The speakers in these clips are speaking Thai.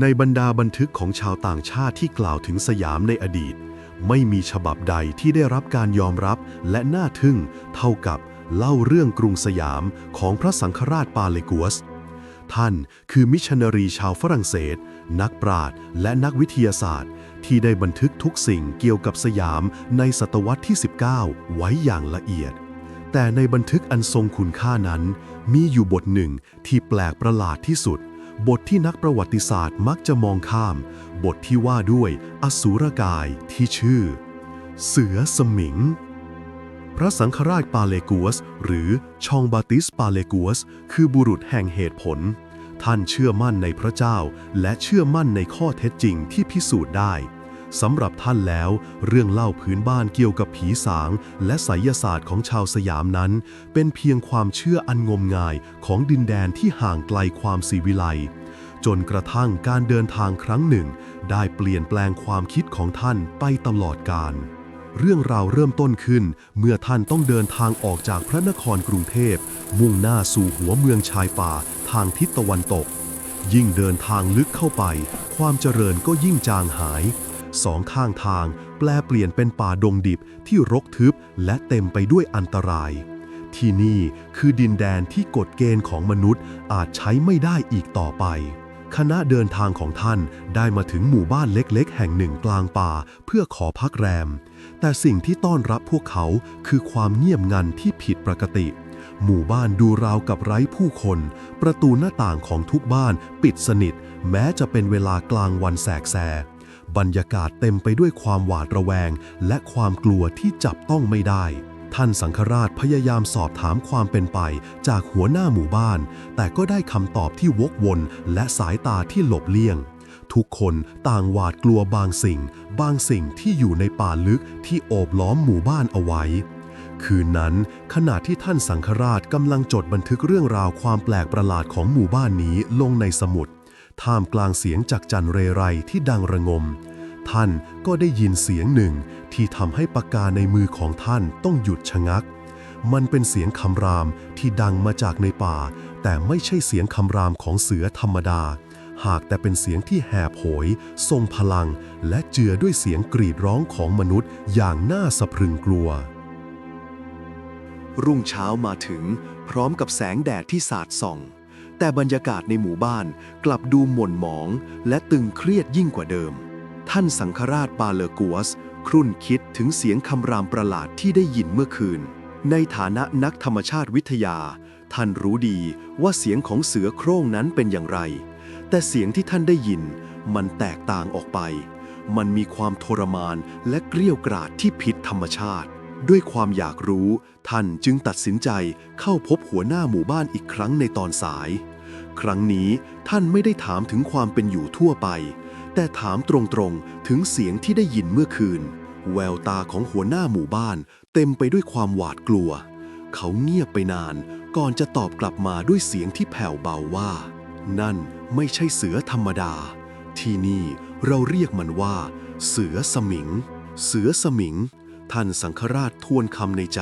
ในบรรดาบันทึกของชาวต่างชาติที่กล่าวถึงสยามในอดีต ไม่มีฉบับใดที่ได้รับการยอมรับและน่าทึ่ง เท่ากับเล่าเรื่องกรุงสยามของพระสังฆราชปาเลกัวส ท่านคือมิชชันนารีชาวฝรั่งเศส นักปราชญ์และนักวิทยาศาสตร์ ที่ได้บันทึกทุกสิ่งเกี่ยวกับสยามในศตวรรษที่ 19 ไว้อย่างละเอียด แต่ในบันทึกอันทรงคุณค่านั้น มีอยู่บทหนึ่งที่แปลกประหลาดที่สุด บทที่นักประวัติศาสตร์มักจะมองข้าม บทที่ว่าด้วยอสูรกายที่ชื่อ เสือสมิง พระสังฆราชปาเลกัวส หรือชองบาติสปาเลกัวส คือบุรุษแห่งเหตุผล ท่านเชื่อมั่นในพระเจ้า และเชื่อมั่นในข้อเท็จจริงที่พิสูจน์ได้ สำหรับท่านแล้ว เรื่องเล่าพื้นบ้านเกี่ยวกับผีสาง และไสยศาสตร์ของชาวสยามนั้น เป็นเพียงความเชื่ออันงมงายของดินแดนที่ห่างไกลความสีวิไลจนกระทั่งการเดินทางครั้งหนึ่ง ได้เปลี่ยนแปลงความคิดของท่านไปตลอดกาลเรื่องราวเริ่มต้นขึ้น เมื่อท่านต้องเดินทางออกจากพระนครกรุงเทพ มุ่งหน้าสู่หัวเมืองชายป่าทางทิศตะวันตก ยิ่งเดินทางลึกเข้าไป ความเจริญก็ยิ่งจางหาย สองข้างทาง แปลเปลี่ยนเป็นป่าดงดิบที่รกทึบและเต็มไปด้วยอันตราย ที่นี่คือดินแดนที่กฎเกณฑ์ของมนุษย์อาจใช้ไม่ได้อีกต่อไปคณะเดินทางของท่านได้มาถึงหมู่บ้านเล็กๆ แห่งหนึ่งกลางป่าเพื่อขอพักแรม แต่สิ่งที่ต้อนรับพวกเขาคือความเงียบงันที่ผิดปกติ หมู่บ้านดูราวกับไร้ผู้คน ประตูหน้าต่างของทุกบ้านปิดสนิท แม้จะเป็นเวลากลางวันแสกแส บรรยากาศเต็มไปด้วยความหวาดระแวง และความกลัวที่จับต้องไม่ได้ ท่านสังฆราชพยายามสอบถามความเป็นไปจากหัวหน้าหมู่บ้าน แต่ก็ได้คำตอบที่วกวนและสายตาที่หลบเลี่ยง ทุกคนต่างหวาดกลัวบางสิ่ง บางสิ่งที่อยู่ในป่าลึกที่โอบล้อมหมู่บ้านเอาไว้คืนนั้นขณะที่ท่านสังฆราชกำลังจดบันทึกเรื่องราวความแปลกประหลาดของหมู่บ้านนี้ลงในสมุด ท่ามกลางเสียงจากจันเรไรที่ดังระงม ท่านก็ได้ยินเสียงหนึ่งที่ทำให้ปากกาในมือของท่านต้องหยุดชะงัก มันเป็นเสียงคำรามที่ดังมาจากในป่า แต่ไม่ใช่เสียงคำรามของเสือธรรมดา หากแต่เป็นเสียงที่แหบโหย ทรงพลัง และเจือด้วยเสียงกรีดร้องของมนุษย์อย่างน่าสะพรึงกลัว รุ่งเช้ามาถึง พร้อมกับแสงแดดที่สาดส่อง แต่บรรยากาศในหมู่บ้านกลับดูหม่นหมอง และตึงเครียดยิ่งกว่าเดิม ท่านสังฆราชปาเลกัวส ครุ่นคิดถึงเสียงคำรามประหลาดที่ได้ยินเมื่อคืน ในฐานะนักธรรมชาติวิทยา ท่านรู้ดีว่าเสียงของเสือโคร่งนั้นเป็นอย่างไร แต่เสียงที่ท่านได้ยิน มันแตกต่างออกไป มันมีความทรมานและเกลี้ยวกราดที่ผิดธรรมชาติ ด้วยความอยากรู้ ท่านจึงตัดสินใจเข้าพบหัวหน้าหมู่บ้านอีกครั้งในตอนสาย ครั้งนี้ท่านไม่ได้ถามถึงความเป็นอยู่ทั่วไป แต่ถามตรงๆ ถึงเสียงที่ได้ยินเมื่อคืน แววตาของหัวหน้าหมู่บ้าน เต็มไปด้วยความหวาดกลัว เขาเงียบไปนานก่อนจะตอบกลับมาด้วยเสียงที่แผ่วเบาว่า นั่นไม่ใช่เสือธรรมดา ที่นี่เราเรียกมันว่า เสือสมิง เสือสมิง ท่านสังฆราชทวนคำในใจ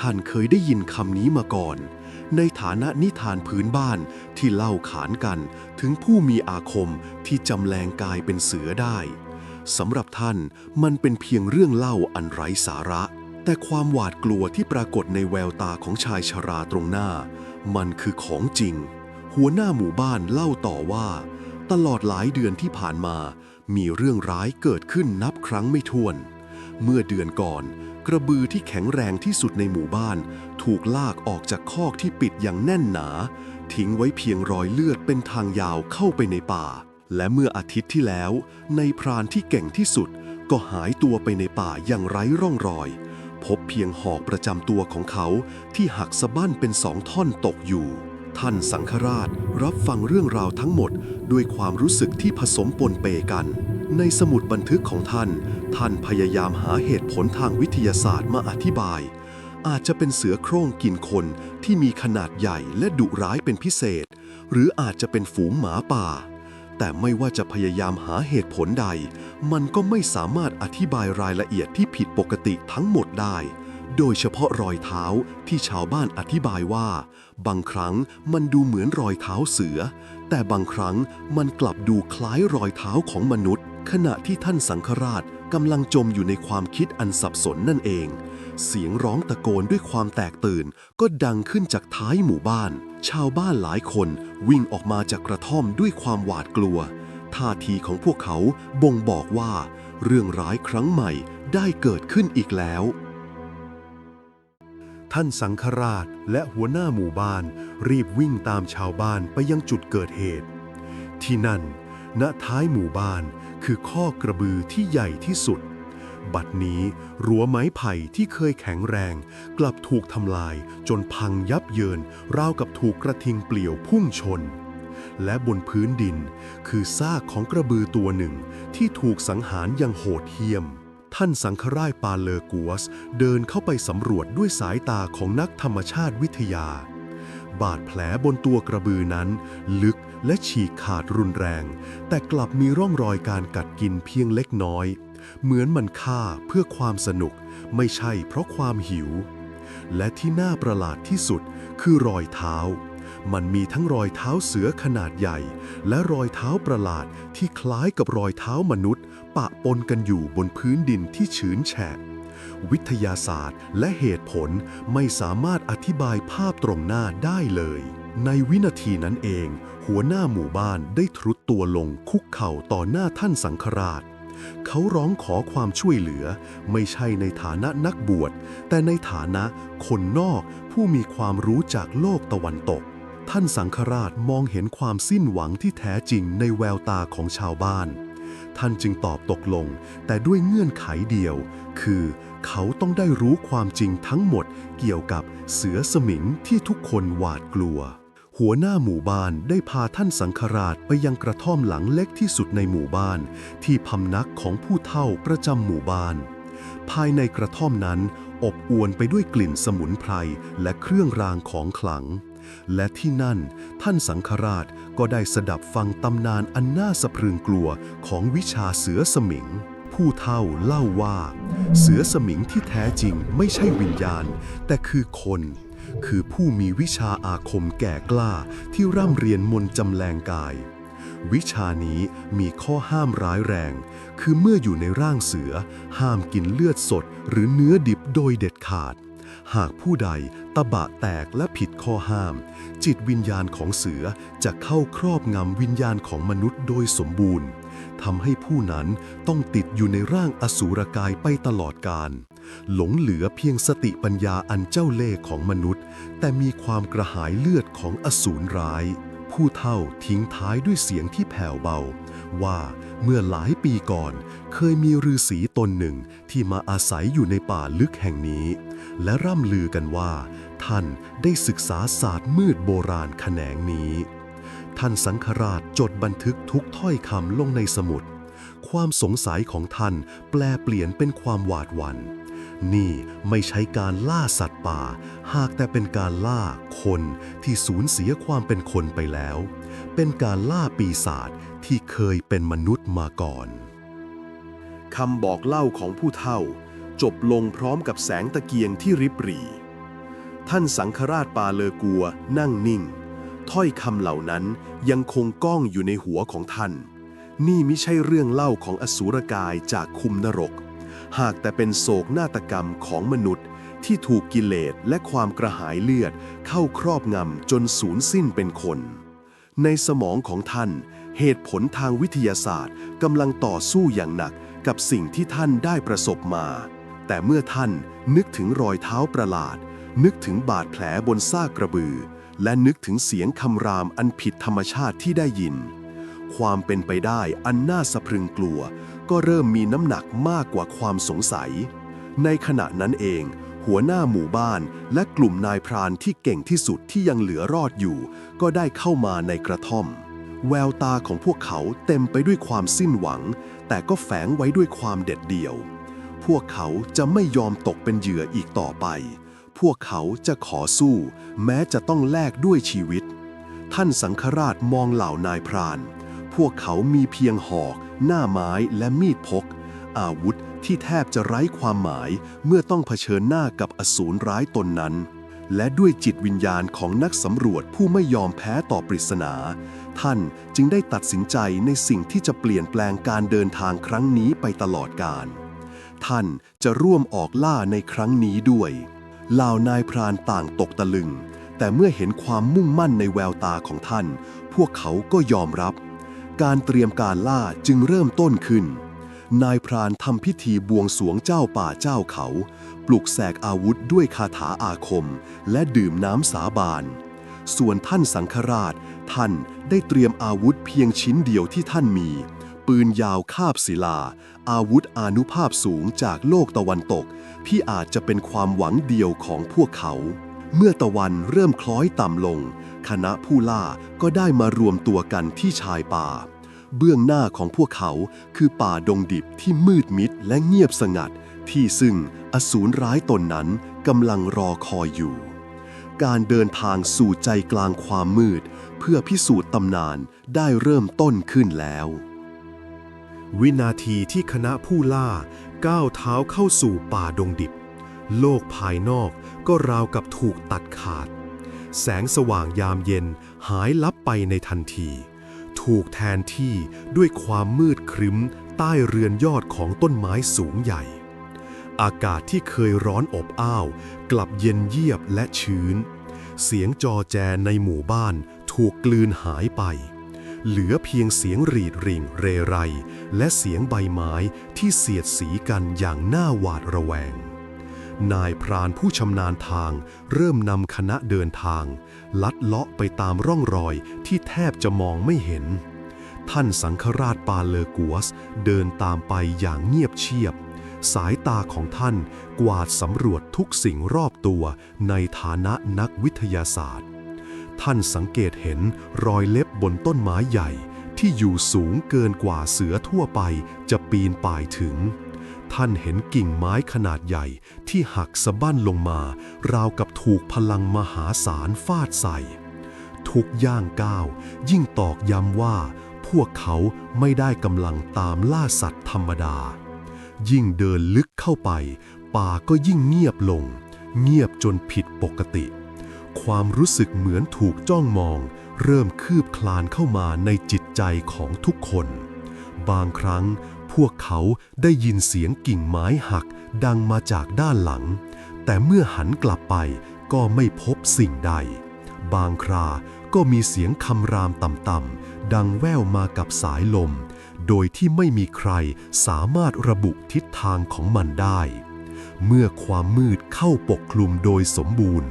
ท่านเคยได้ยินคำนี้มาก่อน ในฐานะนิทานพื้นบ้านที่เล่าขานกันถึงผู้มีอาคมที่จำแรงกายเป็นเสือได้สำหรับท่านมันเป็นเพียงเรื่องเล่าอันไร้สาระ แต่ความหวาดกลัวที่ปรากฏในแววตาของชายชราตรงหน้า มันคือของจริง หัวหน้าหมู่บ้านเล่าต่อว่า ตลอดหลายเดือนที่ผ่านมา มีเรื่องร้ายเกิดขึ้นนับครั้งไม่ถ้วน เมื่อเดือนก่อน กระบือที่แข็งแรงที่สุดในหมู่บ้าน ถูกลากออกจากคอกที่ปิดอย่างแน่นหนา ทิ้งไว้เพียงรอยเลือดเป็นทางยาวเข้าไปในป่า และเมื่ออาทิตย์ที่แล้ว ในพรานที่เก่งที่สุด ก็หายตัวไปในป่าอย่างไร้ร่องรอย พบเพียงหอกประจำตัวของเขาที่หักสะบั้นเป็นสองท่อนตกอยู่ ท่านสังฆราชรับฟังเรื่องราวทั้งหมดด้วยความรู้สึกที่ผสมปนเปกัน ในสมุดบันทึกของท่าน ท่านพยายามหาเหตุผลทางวิทยาศาสตร์มาอธิบาย อาจจะเป็นเสือโคร่งกินคนที่มีขนาดใหญ่และดุร้ายเป็นพิเศษ หรืออาจจะเป็นฝูงหมาป่า แต่ไม่ว่าจะพยายามหาเหตุผลใด มันก็ไม่สามารถอธิบายรายละเอียดที่ผิดปกติทั้งหมดได้ โดยเฉพาะรอยเท้าที่ชาวบ้านอธิบายว่า บางครั้งมันดูเหมือนรอยเท้าเสือ แต่บางครั้งมันกลับดูคล้ายรอยเท้าของมนุษย์ ขณะที่ท่านสังฆราชกำลังจมอยู่ในความคิดอันสับสนนั่นเอง เสียงร้องตะโกนด้วยความแตกตื่น ก็ดังขึ้นจากท้ายหมู่บ้าน ชาวบ้านหลายคนวิ่งออกมาจากกระท่อมด้วยความหวาดกลัว ท่าทีของพวกเขาบ่งบอกว่า เรื่องร้ายครั้งใหม่ได้เกิดขึ้นอีกแล้ว ท่านสังฆราชและหัวหน้าหมู่บ้าน รีบวิ่งตามชาวบ้านไปยังจุดเกิดเหตุ ที่นั่น ณท้ายหมู่บ้าน คือข้อกระบือที่ใหญ่ที่สุด บัดนี้รั้วไม้ไผ่ที่เคยแข็งแรง กลับถูกทำลายจนพังยับเยิน ราวกับถูกกระทิงเปลี่ยวพุ่งชน และบนพื้นดิน คือซากของกระบือตัวหนึ่งที่ถูกสังหารอย่างโหดเหี้ยมท่านสังฆราชปาเลอกัวส เดินเข้าไปสำรวจด้วยสายตาของนักธรรมชาติวิทยา บาดแผลบนตัวกระบือนั้น ลึกและฉีกขาดรุนแรง แต่กลับมีร่องรอยการกัดกินเพียงเล็กน้อย เหมือนมันฆ่าเพื่อความสนุก ไม่ใช่เพราะความหิว และที่น่าประหลาดที่สุดคือรอยเท้า มันมีทั้งรอยเท้าเสือขนาดใหญ่ และรอยเท้าประหลาดที่คล้ายกับรอยเท้ามนุษย์ ปะปนกันอยู่บนพื้นดินที่ชื้นแฉะ วิทยาศาสตร์ และเหตุผลไม่สามารถอธิบายภาพตรงหน้าได้เลย ในวินาทีนั้นเอง หัวหน้าหมู่บ้านได้ทรุดตัวลงคุกเข่าต่อหน้าท่านสังฆราช เขาร้องขอความช่วยเหลือ ไม่ใช่ในฐานะนักบวช แต่ในฐานะคนนอกผู้มีความรู้จากโลกตะวันตกท่านสังฆราชมองเห็นความสิ้นหวังที่แท้จริงในแววตาของชาวบ้าน ท่านจึงตอบตกลง แต่ด้วยเงื่อนไขเดียว คือ เขาต้องได้รู้ความจริงทั้งหมดเกี่ยวกับเสือสมิงที่ทุกคนหวาดกลัว หัวหน้าหมู่บ้านได้พาท่านสังฆราชไปยังกระท่อมหลังเล็กที่สุดในหมู่บ้าน ที่พำนักของผู้เฒ่าประจำหมู่บ้าน ภายในกระท่อมนั้น อบอวลไปด้วยกลิ่นสมุนไพรและเครื่องรางของขลัง และที่นั่นท่านสังฆราชก็ได้สดับฟังตำนานอันน่าสะพรึงกลัวของวิชาเสือสมิง ผู้เฒ่าเล่าว่า เสือสมิงที่แท้จริงไม่ใช่วิญญาณ แต่คือคน คือผู้มีวิชาอาคมแก่กล้าที่ร่ำเรียนมนจำแรงกาย วิชานี้มีข้อห้ามร้ายแรง คือเมื่ออยู่ในร่างเสือ ห้ามกินเลือดสด หรือเนื้อดิบโดยเด็ดขาดหากผู้ใดตะบะแตกและผิดข้อห้าม จิตวิญญาณของเสือจะเข้าครอบงำวิญญาณของมนุษย์โดยสมบูรณ์ ทำให้ผู้นั้นต้องติดอยู่ในร่างอสูรกายไปตลอดกาลหลงเหลือเพียงสติปัญญาอันเจ้าเล่ห์ของมนุษย์ แต่มีความกระหายเลือดของอสูรร้าย ผู้เฒ่าทิ้งท้ายด้วยเสียงที่แผ่วเบา ว่าเมื่อหลายปีก่อน เคยมีฤาษีตนหนึ่งที่มาอาศัยอยู่ในป่าลึกแห่งนี้ และร่ำลือกันว่า ท่านได้ศึกษาศาสตร์มืดโบราณแขนงนี้ ท่านสังฆราชจดบันทึกทุกถ้อยคำลงในสมุด ความสงสัยของท่านแปลเปลี่ยนเป็นความหวาดหวัน่นนี่ไม่ใช่การล่าสัตว์ป่า หากแต่เป็นการล่าคนที่สูญเสียความเป็นคนไปแล้ว เป็นการล่าปีศาจที่เคยเป็นมนุษย์มาก่อนคำบอกเล่าของผู้เฒ่า จบลงพร้อมกับแสงตะเกียงที่ริบหรี่ ท่านสังฆราชปาเลอกัวนั่งนิ่ง ถ้อยคำเหล่านั้นยังคงก้องอยู่ในหัวของท่าน นี่ไม่ใช่เรื่องเล่าของอสูรกายจากคุมนรก หากแต่เป็นโศกนาฏกรรมของมนุษย์ ที่ถูกกิเลสและความกระหายเลือด เข้าครอบงำจนสูญสิ้นเป็นคน ในสมองของท่าน เหตุผลทางวิทยาศาสตร์กำลังต่อสู้อย่างหนักกับสิ่งที่ท่านได้ประสบมา แต่เมื่อท่านนึกถึงรอยเท้าประหลาด นึกถึงบาดแผลบนซากกระบือ และนึกถึงเสียงคำรามอันผิดธรรมชาติที่ได้ยิน ความเป็นไปได้อันน่าสะพรึงกลัว ก็เริ่มมีน้ำหนักมากกว่าความสงสัย ในขณะนั้นเอง หัวหน้าหมู่บ้านและกลุ่มนายพรานที่เก่งที่สุดที่ยังเหลือรอดอยู่ ก็ได้เข้ามาในกระท่อม แววตาของพวกเขาเต็มไปด้วยความสิ้นหวัง แต่ก็แฝงไว้ด้วยความเด็ดเดี่ยว พวกเขาจะไม่ยอมตกเป็นเหยื่ออีกต่อไป พวกเขาจะขอสู้ แม้จะต้องแลกด้วยชีวิต ท่านสังฆราชมองเหล่านายพราน พวกเขามีเพียงหอก หน้าไม้และมีดพก อาวุธที่แทบจะไร้ความหมายเมื่อต้องเผชิญหน้ากับอสูรร้ายตนนั้น และด้วยจิตวิญญาณของนักสำรวจผู้ไม่ยอมแพ้ต่อปริศนา ท่านจึงได้ตัดสินใจในสิ่งที่จะเปลี่ยนแปลงการเดินทางครั้งนี้ไปตลอดกาลท่านจะร่วมออกล่าในครั้งนี้ด้วย เหล่านายพรานต่างตกตะลึง แต่เมื่อเห็นความมุ่งมั่นในแววตาของท่าน พวกเขาก็ยอมรับ การเตรียมการล่าจึงเริ่มต้นขึ้น นายพรานทำพิธีบวงสวงเจ้าป่าเจ้าเขา ปลุกแสกอาวุธด้วยคาถาอาคม และดื่มน้ำสาบาน ส่วนท่านสังฆราช ท่านได้เตรียมอาวุธเพียงชิ้นเดียวที่ท่านมี ปืนยาวคาบศิลา อาวุธอานุภาพสูงจากโลกตะวันตก ที่อาจจะเป็นความหวังเดียวของพวกเขา เมื่อตะวันเริ่มคล้อยต่ำลง คณะผู้ล่าก็ได้มารวมตัวกันที่ชายป่า เบื้องหน้าของพวกเขาคือป่าดงดิบที่มืดมิดและเงียบสงัด ที่ซึ่งอสูรร้ายตนนั้นกำลังรอคอยอยู่การเดินทางสู่ใจกลางความมืด เพื่อพิสูจน์ตำนานได้เริ่มต้นขึ้นแล้ว วินาทีที่คณะผู้ล่าก้าวเท้าเข้าสู่ป่าดงดิบ โลกภายนอกก็ราวกับถูกตัดขาด แสงสว่างยามเย็นหายลับไปในทันที ถูกแทนที่ด้วยความมืดครึ้มใต้เรือนยอดของต้นไม้สูงใหญ่ อากาศที่เคยร้อนอบอ้าว กลับเย็นเยียบและชื้น เสียงจอแจในหมู่บ้านถูกกลืนหายไป เหลือเพียงเสียงรีดริ่งเรไร และเสียงใบไม้ที่เสียดสีกันอย่างน่าหวาดระแวง นายพรานผู้ชำนาญทางเริ่มนำคณะเดินทาง ลัดเลาะไปตามร่องรอยที่แทบจะมองไม่เห็น ท่านสังฆราชปาเลกัวสเดินตามไปอย่างเงียบเชียบ สายตาของท่านกวาดสำรวจทุกสิ่งรอบตัวในฐานะนักวิทยาศาสตร์ ท่านสังเกตเห็นรอยเล็บบนต้นไม้ใหญ่ ที่อยู่สูงเกินกว่าเสือทั่วไปจะปีนป่ายถึง ท่านเห็นกิ่งไม้ขนาดใหญ่ที่หักสะบั้นลงมา ราวกับถูกพลังมหาศาลฟาดใส่ ทุกย่างก้าว ยิ่งตอกย้ำว่า พวกเขาไม่ได้กำลังตามล่าสัตว์ธรรมดา ยิ่งเดินลึกเข้าไป ป่าก็ยิ่งเงียบลง เงียบจนผิดปกติ ความรู้สึกเหมือนถูกจ้องมอง เริ่มคืบคลานเข้ามาในจิตใจของทุกคน บางครั้งพวกเขาได้ยินเสียงกิ่งไม้หักดังมาจากด้านหลัง แต่เมื่อหันกลับไปก็ไม่พบสิ่งใด บางคราก็มีเสียงคำรามต่ำๆดังแว่วมากับสายลม โดยที่ไม่มีใครสามารถระบุทิศทางของมันได้ เมื่อความมืดเข้าปกคลุมโดยสมบูรณ์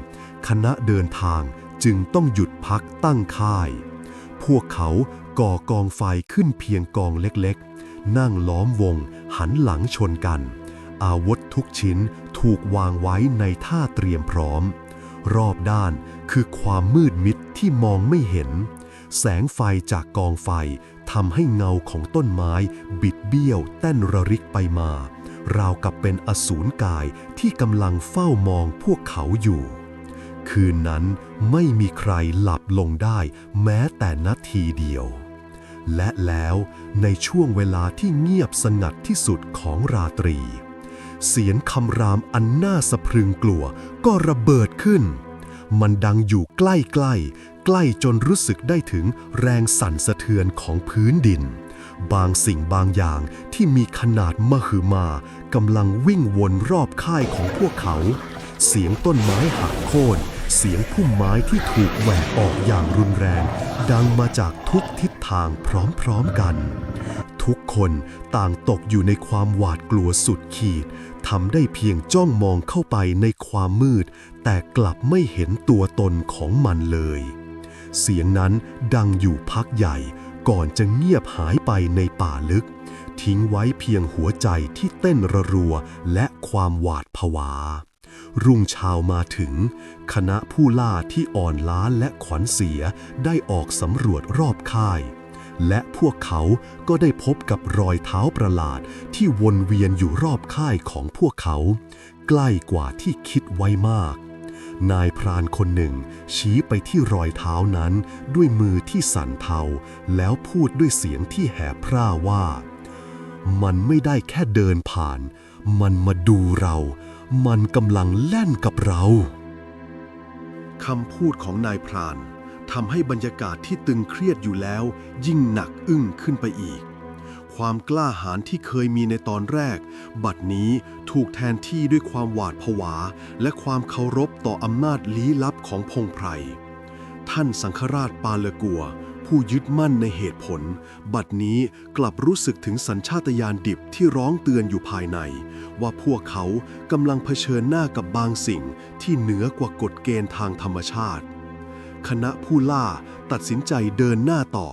คณะเดินทางจึงต้องหยุดพักตั้งค่าย พวกเขาก่อกองไฟขึ้นเพียงกองเล็กๆ นั่งล้อมวงหันหลังชนกัน อาวุธทุกชิ้นถูกวางไว้ในท่าเตรียมพร้อม รอบด้านคือความมืดมิดที่มองไม่เห็น แสงไฟจากกองไฟทำให้เงาของต้นไม้บิดเบี้ยวเต้นระริกไปมา ราวกับเป็นอสูรกายที่กำลังเฝ้ามองพวกเขาอยู่ คืนนั้นไม่มีใครหลับลงได้แม้แต่นาทีเดียว และแล้วในช่วงเวลาที่เงียบสงัดที่สุดของราตรี เสียงคำรามอันน่าสะพรึงกลัวก็ระเบิดขึ้น มันดังอยู่ใกล้ๆ ใกล้จนรู้สึกได้ถึงแรงสั่นสะเทือนของพื้นดิน บางสิ่งบางอย่างที่มีขนาดมหึมากำลังวิ่งวนรอบค่ายของพวกเขา เสียงต้นไม้หักโค่น เสียงพุ่มไม้ที่ถูกแหวกออกอย่างรุนแรง ดังมาจากทุกทิศทางพร้อมๆกัน ทุกคนต่างตกอยู่ในความหวาดกลัวสุดขีดทำได้เพียงจ้องมองเข้าไปในความมืด แต่กลับไม่เห็นตัวตนของมันเลย เสียงนั้นดังอยู่พักใหญ่ ก่อนจะเงียบหายไปในป่าลึก ทิ้งไว้เพียงหัวใจที่เต้นระรัวและความหวาดผวา รุ่งเช้ามาถึง คณะผู้ล่าที่อ่อนล้าและขวัญเสียได้ออกสำรวจรอบค่าย และพวกเขาก็ได้พบกับรอยเท้าประหลาดที่วนเวียนอยู่รอบค่ายของพวกเขา ใกล้กว่าที่คิดไว้มาก นายพรานคนหนึ่ง ชี้ไปที่รอยเท้านั้นด้วยมือที่สั่นเทาแล้วพูดด้วยเสียงที่แหบพร่าว่า มันไม่ได้แค่เดินผ่าน มันมาดูเรา มันกำลังแล่นกับเราคำพูดของนายพรานทำให้บรรยากาศที่ตึงเครียดอยู่แล้ว ยิ่งหนักอึ้งขึ้นไปอีก ความกล้าหาญที่เคยมีในตอนแรก บัดนี้ถูกแทนที่ด้วยความหวาดผวา และความเคารพต่ออำนาจลี้ลับของพงไพรท่านสังฆราชปาเลกัว ผู้ยึดมั่นในเหตุผล บัดนี้กลับรู้สึกถึงสัญชาตญาณดิบที่ร้องเตือนอยู่ภายใน ว่าพวกเขากำลังเผชิญหน้ากับบางสิ่งที่เหนือกว่ากฎเกณฑ์ทางธรรมชาติ คณะผู้ล่าตัดสินใจเดินหน้าต่อ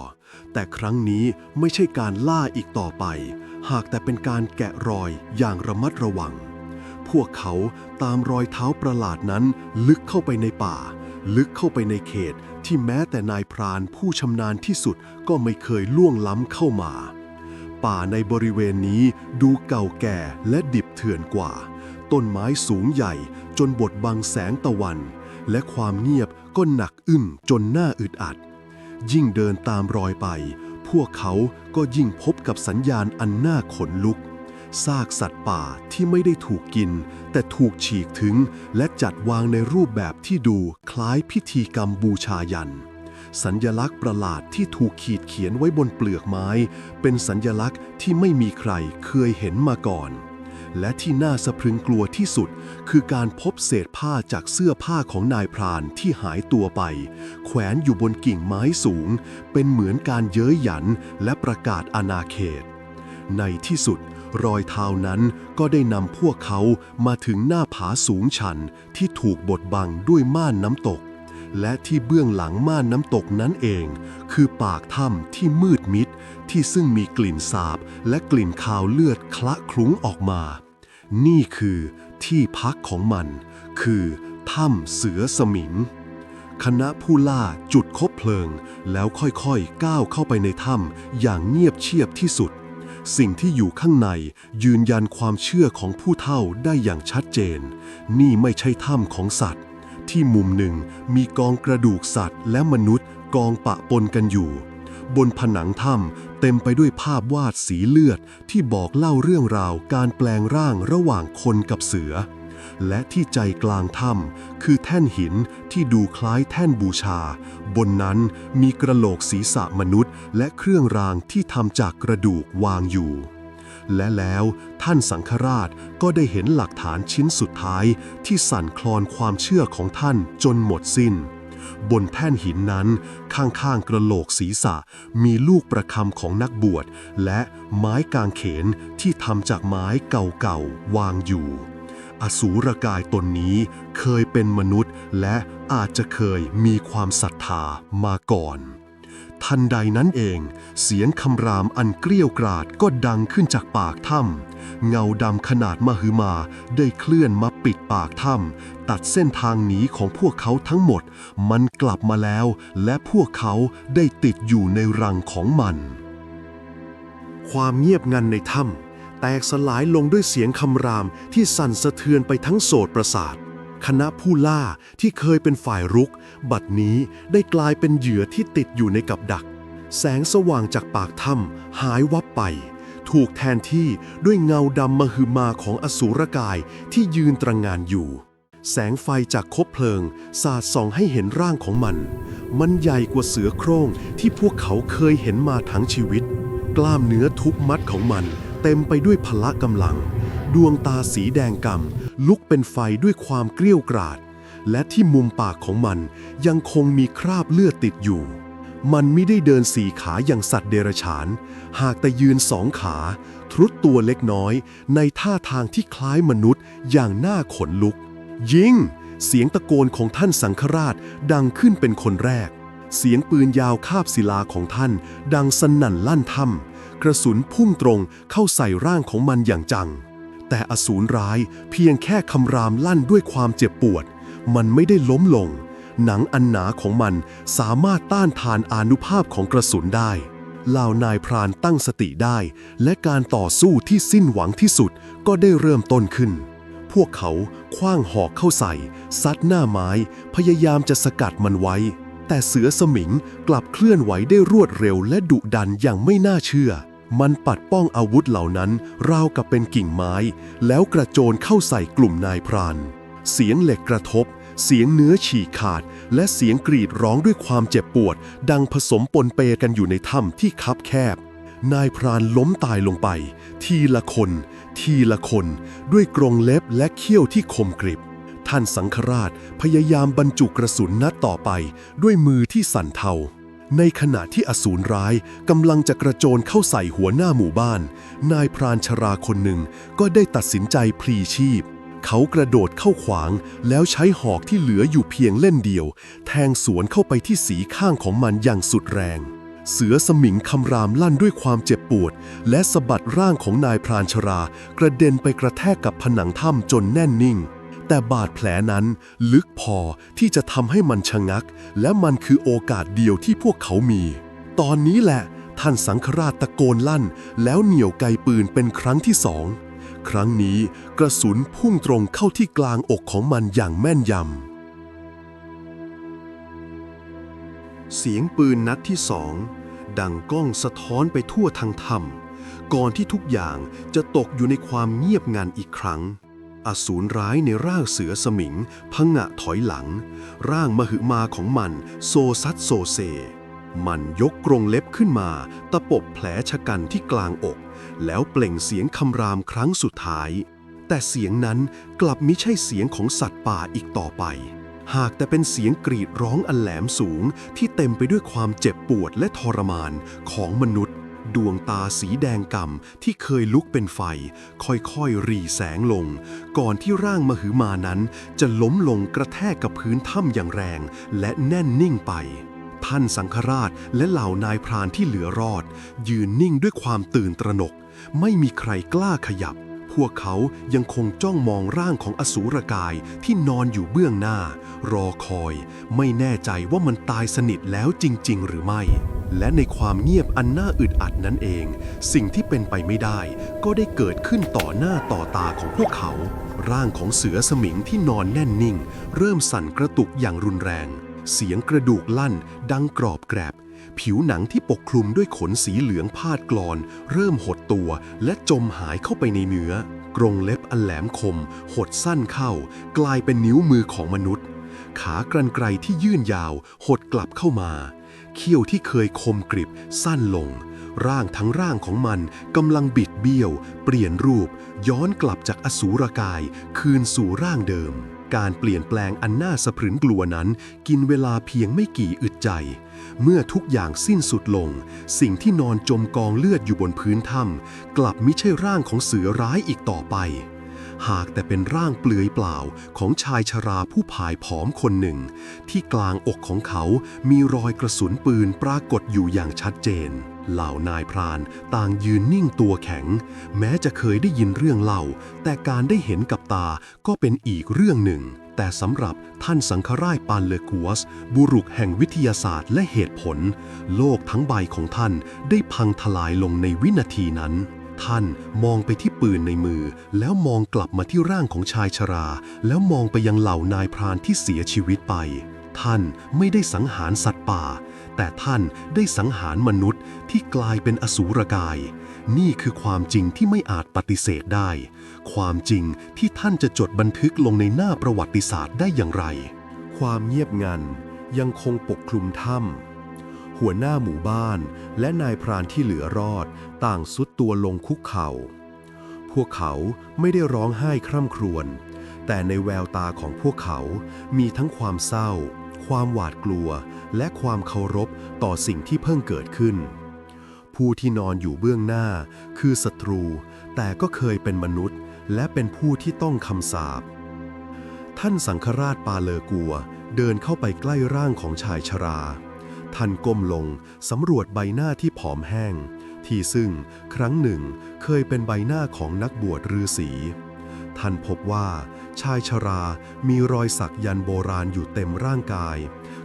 แต่ครั้งนี้ไม่ใช่การล่าอีกต่อไป หากแต่เป็นการแกะรอยอย่างระมัดระวัง พวกเขาตามรอยเท้าประหลาดนั้นลึกเข้าไปในป่า ลึกเข้าไปในเขต ที่แม้แต่นายพรานผู้ชำนาญที่สุดก็ไม่เคยล่วงล้ำเข้ามา ป่าในบริเวณนี้ดูเก่าแก่และดิบเถื่อนกว่า ต้นไม้สูงใหญ่จนบดบังแสงตะวัน และความเงียบก็หนักอึ้งจนน่าอึดอัด ยิ่งเดินตามรอยไป พวกเขาก็ยิ่งพบกับสัญญาณอันน่าขนลุก ซากสัตว์ป่าที่ไม่ได้ถูกกิน แต่ถูกฉีกถึง และจัดวางในรูปแบบที่ดูคล้ายพิธีกรรมบูชายัน สัญญลักษณ์ประหลาดที่ถูกขีดเขียนไว้บนเปลือกไม้ เป็นสัญญลักษณ์ที่ไม่มีใครเคยเห็นมาก่อน และที่น่าสะพรึงกลัวที่สุด คือการพบเศษผ้าจากเสื้อผ้าของนายพรานที่หายตัวไป แขวนอยู่บนกิ่งไม้สูง เป็นเหมือนการเย้ยหยันและประกาศอาณาเขต ในที่สุด รอยเท้านั้นก็ได้นำพวกเขามาถึงหน้าผาสูงชันที่ถูกบดบังด้วยม่านน้ำตก และที่เบื้องหลังม่านน้ำตกนั้นเอง คือปากถ้ำที่มืดมิด ที่ซึ่งมีกลิ่นสาบ และกลิ่นคาวเลือดคละคลุ้งออกมา นี่คือที่พักของมัน คือถ้ำเสือสมิงคณะผู้ล่าจุดคบเพลิง แล้วค่อยๆก้าวเข้าไปในถ้ำอย่างเงียบเชียบที่สุด สิ่งที่อยู่ข้างในยืนยันความเชื่อของผู้เฒ่าได้อย่างชัดเจน นี่ไม่ใช่ถ้ำของสัตว์ ที่มุมหนึ่งมีกองกระดูกสัตว์ และมนุษย์กองปะปนกันอยู่ บนผนังถ้ำเต็มไปด้วยภาพวาดสีเลือดที่บอกเล่าเรื่องราวการแปลงร่างระหว่างคนกับเสือ และที่ใจกลางถ้ำคือแท่นหินที่ดูคล้ายแท่นบูชา บนนั้นมีกระโหลกศีรษะมนุษย์ และเครื่องรางที่ทำจากกระดูกวางอยู่ และแล้วท่านสังฆราชก็ได้เห็นหลักฐานชิ้นสุดท้ายที่สั่นคลอนความเชื่อของท่านจนหมดสิ้นบนแท่นหินนั้น ข้างๆกระโหลกศีรษะ มีลูกประคำของนักบวช และไม้กางเขนที่ทำจากไม้เก่าๆ วางอยู่ อสูรกายตนนี้เคยเป็นมนุษย์และอาจจะเคยมีความศรัทธามาก่อน ทันใดนั้นเอง เสียงคำรามอันเกรี้ยวกราดก็ดังขึ้นจากปากถ้ำเงาดำขนาดมหึมาได้เคลื่อนมาปิดปากถ้ำตัดเส้นทางหนีของพวกเขาทั้งหมด มันกลับมาแล้ว และพวกเขาได้ติดอยู่ในรังของมัน ความเงียบงันในถ้ำ แตกสลายลงด้วยเสียงคำรามที่สั่นสะเทือนไปทั้งโสดประสาท คณะผู้ล่าที่เคยเป็นฝ่ายรุก บัดนี้ได้กลายเป็นเหยื่อที่ติดอยู่ในกับดัก แสงสว่างจากปากถ้ำหายวับไป ถูกแทนที่ด้วยเงาดำมหึมาของอสูรกายที่ยืนตระงงานอยู่แสงไฟจากคบเพลิง สาดส่องให้เห็นร่างของมัน มันใหญ่กว่าเสือโคร่งที่พวกเขาเคยเห็นมาทั้งชีวิต กล้ามเนื้อทุกมัดของมัน เต็มไปด้วยพละกำลัง ดวงตาสีแดงกำลุกเป็นไฟด้วยความเกลี้ยวกราด และที่มุมปากของมันยังคงมีคราบเลือดติดอยู่ มันไม่ได้เดินสี่ขาอย่างสัตว์เดรัจฉาน หากแต่ยืนสองขา ทรุดตัวเล็กน้อย ในท่าทางที่คล้ายมนุษย์อย่างน่าขนลุก ยิงเสียงตะโกนของท่านสังฆราชดังขึ้นเป็นคนแรก เสียงปืนยาวคาบศิลาของท่าน ดังสนั่นลั่นถ้ำ กระสุนพุ่งตรงเข้าใส่ร่างของมันอย่างจัง แต่อสูรร้ายเพียงแค่คำรามลั่นด้วยความเจ็บปวด มันไม่ได้ล้มลง หนังอันหนาของมันสามารถต้านทานอานุภาพของกระสุนได้เหล่านายพรานตั้งสติได้ และการต่อสู้ที่สิ้นหวังที่สุดก็ได้เริ่มต้นขึ้น พวกเขาคว้างหอกเข้าใส่ ซัดหน้าไม้ พยายามจะสกัดมันไว้ แต่เสือสมิงกลับเคลื่อนไหวได้รวดเร็วและดุดันอย่างไม่น่าเชื่อ มันปัดป้องอาวุธเหล่านั้นราวกับเป็นกิ่งไม้ แล้วกระโจนเข้าใส่กลุ่มนายพราน เสียงเหล็กกระทบ เสียงเนื้อฉีกขาด และเสียงกรีดร้องด้วยความเจ็บปวด ดังผสมปนเปกันอยู่ในถ้ำที่คับแคบ นายพรานล้มตายลงไป ทีละคน ทีละคน ด้วยกรงเล็บและเขี้ยวที่คมกริบ ท่านสังฆราชพยายามบรรจุกระสุนนัดต่อไป ด้วยมือที่สั่นเทา ในขณะที่อสูรร้ายกำลังจะกระโจนเข้าใส่หัวหน้าหมู่บ้าน นายพรานชราคนหนึ่งก็ได้ตัดสินใจพลีชีพ เขากระโดดเข้าขวางแล้วใช้หอกที่เหลืออยู่เพียงเล่นเดียว แทงสวนเข้าไปที่สีข้างของมันอย่างสุดแรง เสือสมิงคำรามลั่นด้วยความเจ็บปวด และสะบัดร่างของนายพรานชรากระเด็นไปกระแทกกับผนังถ้ำจนแน่นนิ่ง แต่บาดแผลนั้นลึกพอที่จะทำให้มันชะงัก และมันคือโอกาสเดียวที่พวกเขามี ตอนนี้แหละ ท่านสังฆราชตะโกนลั่น แล้วเหนี่ยวไกปืนเป็นครั้งที่สองครั้งนี้กระสุนพุ่งตรงเข้าที่กลางอกของมันอย่างแม่นยำ เสียงปืนนัดที่สอง ดังก้องสะท้อนไปทั่วทางถ้ำก่อนที่ทุกอย่างจะตกอยู่ในความเงียบงันอีกครั้ง อสูรร้ายในร่างเสือสมิงพังะถอยหลัง ร่างมหึมาของมันโซซัดโซเซ มันยกกรงเล็บขึ้นมา ตะปบแผลชะกันที่กลางอก แล้วเปล่งเสียงคำรามครั้งสุดท้าย แต่เสียงนั้นกลับมิใช่เสียงของสัตว์ป่าอีกต่อไป หากแต่เป็นเสียงกรีดร้องอันแหลมสูงที่เต็มไปด้วยความเจ็บปวดและทรมานของมนุษย์ ดวงตาสีแดงก่ำที่เคยลุกเป็นไฟ ค่อยๆรีแสงลง ก่อนที่ร่างมหึมานั้น จะล้มลงกระแทกกับพื้นถ้ำอย่างแรง และแน่นนิ่งไป ท่านสังฆราชและเหล่านายพรานที่เหลือรอด ยืนนิ่งด้วยความตื่นตระหนก ไม่มีใครกล้าขยับ วกเขายังคงจ้องมองร่างของอสูรกายที่นอนอยู่เบื้องหน้า รอคอย ไม่แน่ใจว่ามันตายสนิทแล้วจริง ๆ หรือไม่ และในความเงียบอันน่าอึดอัดนั้นเอง สิ่งที่เป็นไปไม่ได้ ก็ได้เกิดขึ้นต่อหน้าต่อตาของพวกเขา ร่างของเสือสมิงที่นอนแน่นนิ่ง เริ่มสั่นกระตุกอย่างรุนแรง เสียงกระดูกลั่น ดังกรอบแกรบ ผิวหนังที่ปกคลุมด้วยขนสีเหลืองพาดกลอน เริ่มหดตัวและจมหายเข้าไปในเนื้อ กรงเล็บอันแหลมคม หดสั้นเข้า กลายเป็นนิ้วมือของมนุษย์ ขากรรไกรที่ยื่นยาว หดกลับเข้ามา เขี้ยวที่เคยคมกริบ สั้นลง ร่างทั้งร่างของมันกำลังบิดเบี้ยว เปลี่ยนรูป ย้อนกลับจากอสูรกาย คืนสู่ร่างเดิม การเปลี่ยนแปลงอันน่าสะพรึงกลัวนั้น กินเวลาเพียงไม่กี่อึดใจ เมื่อทุกอย่างสิ้นสุดลง สิ่งที่นอนจมกองเลือดอยู่บนพื้นถ้ำกลับมิใช่ร่างของเสือร้ายอีกต่อไป หากแต่เป็นร่างเปลือยเปล่าของชายชราผู้ผายผอมคนหนึ่ง ที่กลางอกของเขามีรอยกระสุนปืนปรากฏอยู่อย่างชัดเจน เหล่านายพรานต่างยืนนิ่งตัวแข็ง แม้จะเคยได้ยินเรื่องเล่า แต่การได้เห็นกับตาก็เป็นอีกเรื่องหนึ่ง แต่สำหรับท่านสังฆราชปานเลกัวส บุรุษแห่งวิทยาศาสตร์และเหตุผล โลกทั้งใบของท่านได้พังทลายลงในวินาทีนั้นท่านมองไปที่ปืนในมือ แล้วมองกลับมาที่ร่างของชายชรา แล้วมองไปยังเหล่านายพรานที่เสียชีวิตไป ท่านไม่ได้สังหารสัตว์ป่า แต่ท่านได้สังหารมนุษย์ที่กลายเป็นอสูรกาย นี่คือความจริงที่ไม่อาจปฏิเสธได้ ความจริงที่ท่านจะจดบันทึกลงในหน้าประวัติศาสตร์ได้อย่างไร ความเงียบงันยังคงปกคลุมถ้ำหัวหน้าหมู่บ้านและนายพรานที่เหลือรอดต่างสุดตัวลงคุกเข่า พวกเขาไม่ได้ร้องไห้คร่ำครวญแต่ในแววตาของพวกเขามีทั้งความเศร้า ความหวาดกลัว และความเคารพต่อสิ่งที่เพิ่งเกิดขึ้น ผู้ที่นอนอยู่เบื้องหน้า คือศัตรู แต่ก็เคยเป็นมนุษย์ และเป็นผู้ที่ต้องคำสาปท่านสังฆราชปาเลอกัว เดินเข้าไปใกล้ร่างของชายชรา ท่านก้มลงสำรวจใบหน้าที่ผอมแห้ง ที่ซึ่งครั้งหนึ่งเคยเป็นใบหน้าของนักบวชฤาษีท่านพบว่า ชายชรา มีรอยสักยันโบราณอยู่เต็มร่างกาย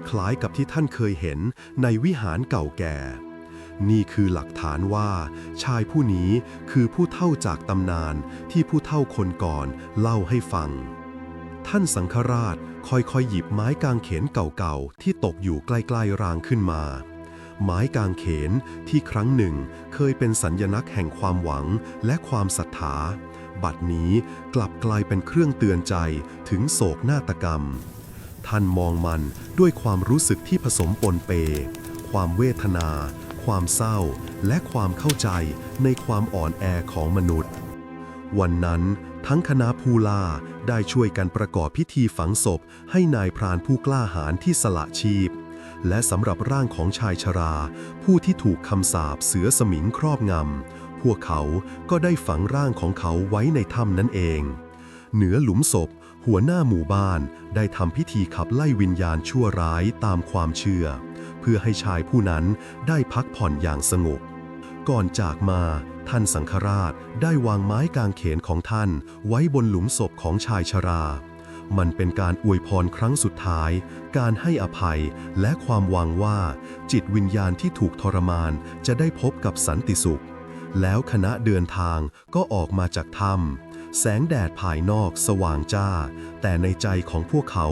คล้ายกับที่ท่านเคยเห็นในวิหารเก่าแก่ นี่คือหลักฐานว่า ชายผู้นี้คือผู้เท่าจากตำนานที่ผู้เท่าคนก่อนเล่าให้ฟัง ท่านสังฆราชค่อยๆหยิบไม้กางเขนเก่าๆ ที่ตกอยู่ใกล้ๆรางขึ้นมาไม้กางเขนที่ครั้งหนึ่งเคยเป็นสัญญลักษณ์แห่งความหวังและความศรัทธา บัดนี้กลับกลายเป็นเครื่องเตือนใจถึงโศกนาฏกรรม ท่านมองมันด้วยความรู้สึกที่ผสมปนเป ความเวทนา ความเศร้า และความเข้าใจในความอ่อนแอของมนุษย์ วันนั้นทั้งคณะภูลาได้ช่วยกันประกอบพิธีฝังศพให้นายพรานผู้กล้าหาญที่สละชีพ และสำหรับร่างของชายชรา ผู้ที่ถูกคำสาปเสือสมิงครอบงำ พวกเขาก็ได้ฝังร่างของเขาไว้ในถ้ำนั่นเอง เหนือหลุมศพ หัวหน้าหมู่บ้านได้ทำพิธีขับไล่วิญญาณชั่วร้ายตามความเชื่อ เพื่อให้ชายผู้นั้นได้พักผ่อนอย่างสงบ ก่อนจากมาท่านสังฆราชได้วางไม้กางเขนของท่านไว้บนหลุมศพของชายชรา มันเป็นการอวยพรครั้งสุดท้าย การให้อภัยและความหวังว่า จิตวิญญาณที่ถูกทรมานจะได้พบกับสันติสุข แล้วคณะเดินทางก็ออกมาจากถ้ำแสงแดดภายนอกสว่างจ้า แต่ในใจของพวกเขา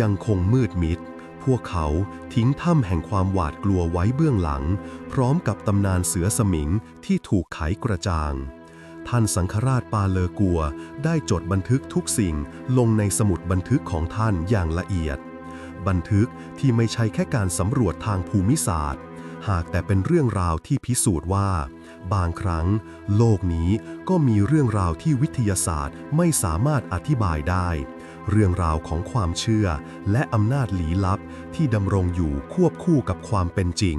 ยังคงมืดมิด พวกเขาทิ้งถ้ำแห่งความหวาดกลัวไว้เบื้องหลัง พร้อมกับตำนานเสือสมิงที่ถูกไขกระจ่างท่านสังฆราชปาเลอกัว ได้จดบันทึกทุกสิ่งลงในสมุดบันทึกของท่านอย่างละเอียด บันทึกที่ไม่ใช่แค่การสำรวจทางภูมิศาสตร์ หากแต่เป็นเรื่องราวที่พิสูจน์ว่า บางครั้ง โลกนี้ก็มีเรื่องราวที่วิทยาศาสตร์ไม่สามารถอธิบายได้ เรื่องราวของความเชื่อและอำนาจลี้ลับที่ดำรงอยู่ควบคู่กับความเป็นจริง